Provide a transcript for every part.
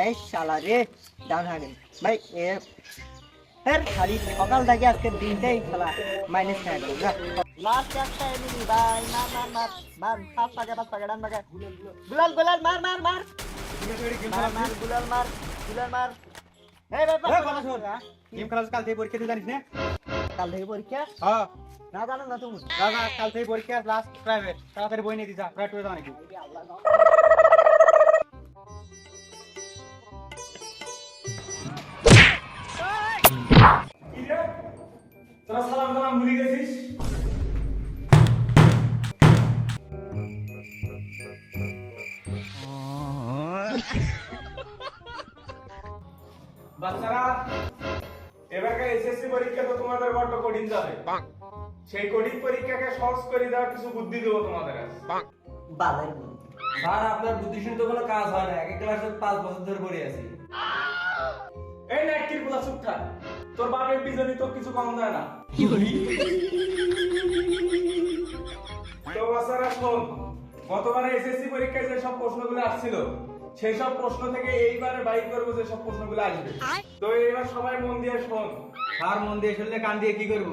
এই শালা রে ডান হাগে ভাই এ এর খালি সকাল থেকে আজকে দিনটাই খেলা মাইনাস খেয়ে গেল যা লাস্ট একটা এনিমি ভাই মার মার মার মার পাঁচ পাকে পাঁচ পাকে ডান পাকে। গুলাল গুলাল মার মার মার। মার মার গুলাল মার গুলাল মার। এই ভাই এই কথা শোন। গেম খেলা কাল থেকে পরীক্ষা দিতে জানিস না? কাল থেকে পরীক্ষা? হ্যাঁ। না জানো না তুমি? দাদা কাল থেকে পরীক্ষা লাস্ট প্রাইভেট তাড়াতাড়ি বই নিয়ে দিছা প্রাইভেট হয়ে যাও নাকি? তোরা সালাম সালাম ভুলে গেছিস? বাচ্চারা এবারকার এসএসসি পরীক্ষা তো তোমাদের বড্ড কঠিন যাবে। সেই কঠিন পরীক্ষাকে সহজ করে দেওয়ার কিছু বুদ্ধি দেবো তোমাদের কাছে। বালের স্যার আপনার বুদ্ধি শুনতে কোনো কাজ হয় না। এক ক্লাসে পাঁচ বছর ধরে পড়ে আছি। এই নাইটকিরগুলা চুপ থাক। তোর বাপের বিজনি তো কিছু কম যায় না। তো বাচ্চারা শোন গতবারে এসএসসি পরীক্ষায় যে সব প্রশ্নগুলো আসছিল সেই সব প্রশ্ন থেকে এইবারে বাইক করব যে সব প্রশ্নগুলো আসবে। তো এইবার সবাই মন দিয়ে শোন। আর মন দিয়ে শুনলে কান দিয়ে কি করব?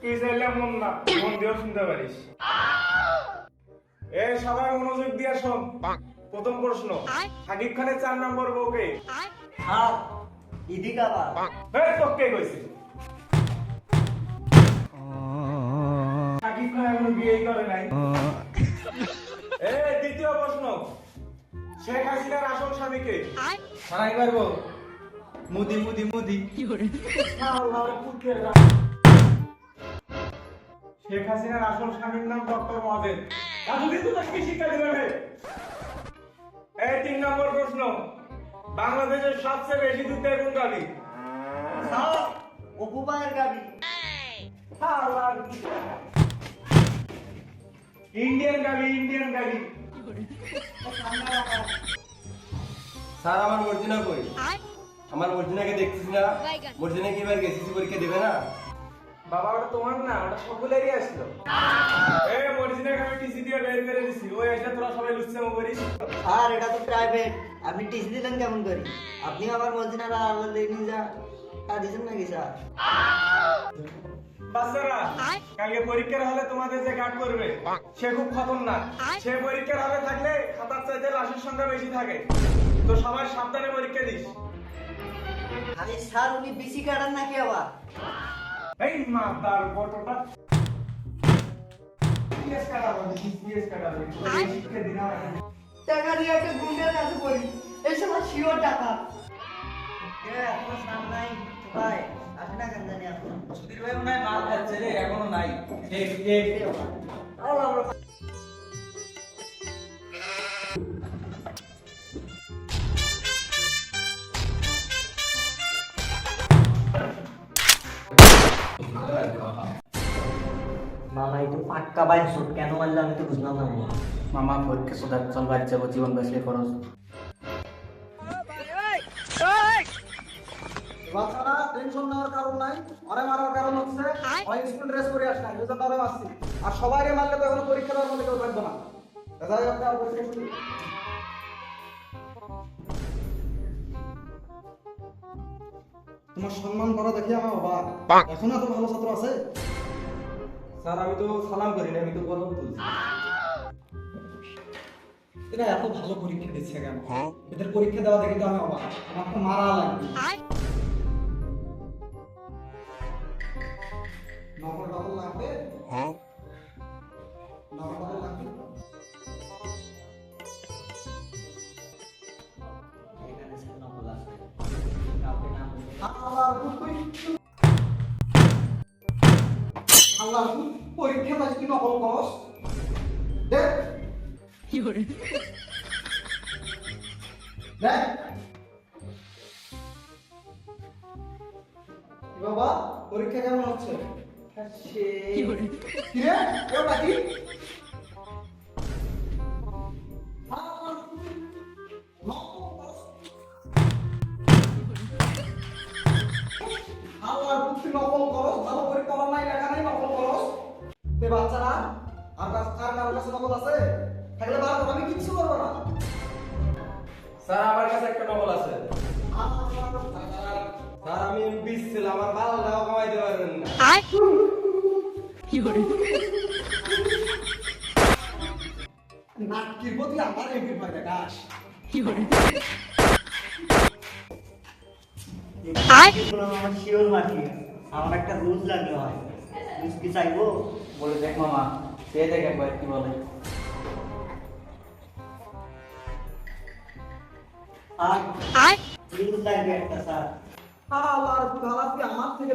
তুই চাইলে মন না মন দিয়েও শুনতে পারিস। এই সবাই মনোযোগ দিয়ে শোন। প্রথম প্রশ্ন। সাকিব খানের চার নম্বর বউকে? হ্যাঁ ইদিক আবার। এই তোকে কইছে? সাকিব খান এখনও বিয়েই করে নাই। প্রশ্ন। শেখ হাসিনার আসল স্বামীকে সারাই পারব মুদি মুদি মুদি। শেখ হাসিনার আসল স্বামীর নাম ডক্টর মহাদেব। এতদিন তো তাকে শিক্ষা দিবে এই তিন নম্বর প্রশ্ন। বাংলাদেশের সবচেয়ে বেশি দুধ দেয় কোন গাড়ি অপুবায়ের গাবি। ইন্ডিয়ান গাড়ি ইন্ডিয়ান গাড়ি স্যার আমার মর্জিনা কই? আমার মর্জিনাকে দেখছিস না। মর্জিনা কি এবার এসএসসি পরীক্ষা দেবে না? বাবা ওটা তোমার না ওটা সকলেরই আসলো। এ মরিজিনাকে আমি টিসি দিয়ে বের করে দিছি। ওই এসে তোরা সবাই লুচ্ছামো করিস। আর এটা তো প্রাইভেট আপনি টিসি দিলেন কেমন করে? আপনি আমার মর্জিনার আল্লাহ নিয়ে যা। তা দিছেন নাকি স্যার? বাচ্চারা কালকে পরীক্ষার হলে তোমাদের যে গার্ড করবে সে খুব খতরনাক। সে পরীক্ষার হলে থাকলে খাতার চাইতে লাশের সংখ্যা বেশি থাকে। তো সবাই সাবধানে পরীক্ষা দিস। আরে স্যার উনি বিসি কাটান নাকি আবার? এই মাতার ফটোটা পিএস কাটাবো পিএস কাটাবো শিক্ষা দিনা টাকা দিয়ে একটা গুন্ডের কাছে পড়ি এই সময় শিওর টাকা। এখনও স্নান নাই ভাই। সুধীর ভাই মনে পাক্কা বাইন শুট কেন মারলে আমি তো বুঝলাম না মামা। পরীক্ষা সোজা চল বাড়ি যাব জীবন বাঁচলে খরচ বাচ্চারা টেনশন নেওয়ার কারণ নাই অরে মারার কারণ হচ্ছে ওই স্কুল ড্রেস পরে আমি বুঝতে পারলাম আসছি। আর সবাইকে মারলে তো এখনও পরীক্ষা দেওয়ার মধ্যে কেউ থাকবে না। যাক আপনার তোমার সম্মান করা দেখি আমার অবাক এখন এত ভালো ছাত্র আছে? স্যার আমি তো সালাম করি না আমি তো কলম তুলছি। এরা এত ভালো পরীক্ষা দিচ্ছে কেন? এদের পরীক্ষা দেওয়া দেখে তো আমি অবাক আমার তো মারা লাগবে। লাগবে? লাগবে এখানে সে নকল কাউকে নাম আল্লাহ আল্লাহ পরীক্ষা পাস কি নকল করস? দেখ। দেখ। বাচ্চারা আর কাছে কার কাছে নকল আছে? থাকলে বার আমি কিচ্ছু করব না। স্যার আমার কাছে একটা নকল আছে। স্যার আমি এমপি ছিলাম আমার ভালো টাকা কামাইতে পারবেন না নাটকির প্রতি আমার এমপি ভয় দেখাস। এগুলো আমার শিওর মাটি। আমার একটা রুলস লাগলে হয়। রুলস কি চাইব? বলে দেখ মামা। সে দেখ একবার কি বলে। আর রুলস লাগবে একটা স্যার। ভালো আমার থেকে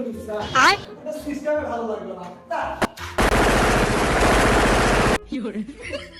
এটা সিস্টেমে ভালো লাগল না। তা।